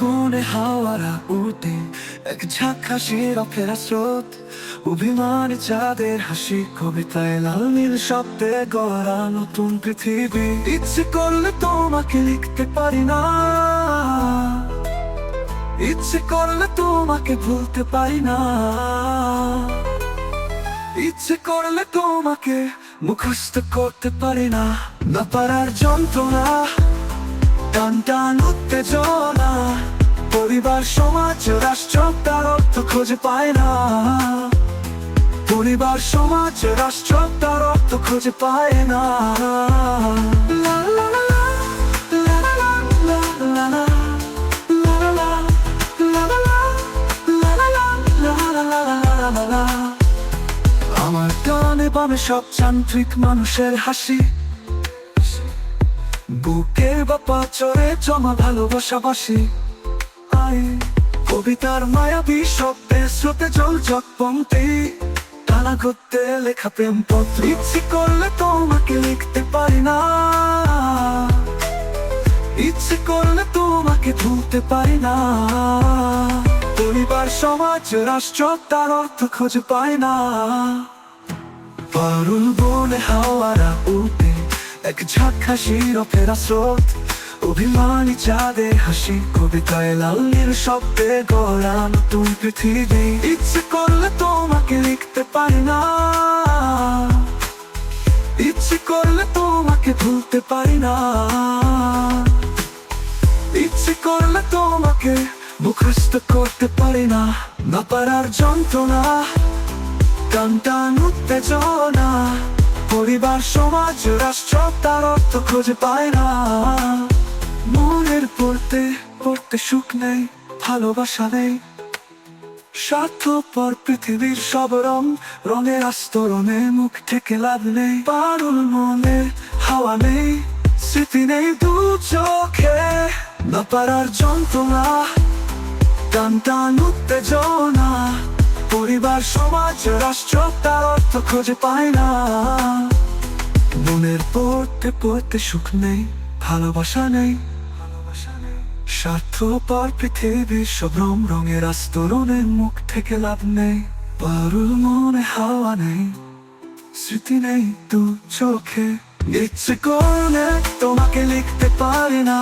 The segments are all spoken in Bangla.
বনে হাওয়ারা উঠে, এক ঝাঁক হাসির অপেরা স্রোত, অভিমানী চাঁদের হাসি, কবিতায় লাল নীল শব্দে গড়া নতুন পৃথিবী। ইচ্ছে করলে তোমাকে লিখতে পারি না। ইচ্ছে করলে তোমাকে ভুলতে পারি না। ইচ্ছে করলে তোমাকে মুখস্থ করতে পারি না। না পারার যন্ত্রণা টান টান উত্তেজনা। পরিবার, সমাজ রাষ্ট্র তার অর্থ খুঁজে পায় না। পরিবার, সমাজ রাষ্ট্র তার অর্থ খুঁজে পায় না। আমার ডানে বামে সব যান্ত্রিক মানুষের হাসি। বুকের বাপা চড়ে জমা ভালোবাসা বাসি। আই কবিতার মায়াবী শব্দে স্রোতে জল জগপন্থী টানা করতে লেখা প্রেম পত্র ইচ্ছে করলে তোমাকে লিখতে পারি না। ইচ্ছে করলে তোমাকে ভুলতে পারি না। পরিবার, সমাজ, রাষ্ট্র, তার অর্থ খুঁজে পায় না। পারুল বনে হাওয়ারা উঠে এক ঝাঁক হাসির অপেরা স্রোত। অভিমানী চাঁদের হাসি, কবিতায় লাল নীল শব্দে গড়া নতুন পৃথিবী। ইচ্ছে করলে তোমাকে লিখতে পারি না। ইচ্ছে করলে তোমাকে ভুলতে পারি না। ইচ্ছে করলে তোমাকে মুখস্থ করতে পারি না। না পারার যন্ত্রণা টান টান উত্তেজনা পরিবার, সমাজ, রাষ্ট্র, তার অর্থ খুঁজে পায় না। মনের পড়তে পড়তে সুখ নেই, ভালোবাসা নেই। স্বার্থপর পৃথিবীর সব রং, রঙের আস্তরণে মুখ থেকে লাভ নেই। পারুল মনে হাওয়া নেই, স্মৃতি নেই দু চোখে। না পারার যন্ত্রণা টান টান উত্তেজনা পরিবার, সমাজ, রাষ্ট্র, তার অর্থ খুঁজে পায় না। মনের পড়তে পড়তে সুখ নেই, ভালোবাসা নেই। স্বার্থপর পৃথিবীর সব রং, রঙের আস্তরণে মুখ থেকে লাভ নেই। পারুল মনে হাওয়া নেই, স্মৃতি নেই দু চোখে। ইচ্ছে করলে তোমাকে লিখতে পারি না।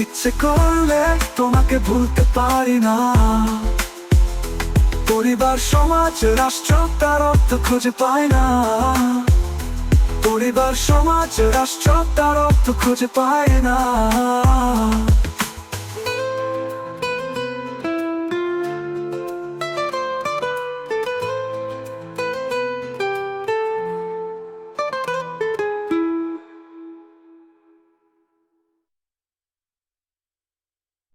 ইচ্ছে করলে তোমাকে ভুলতে পারি না। পরিবার, সমাজ, রাষ্ট্র, তার অর্থ খুঁজে পায় না। পরিবার, সমাজ, রাষ্ট্র, তার অর্থ খুঁজে পায় না।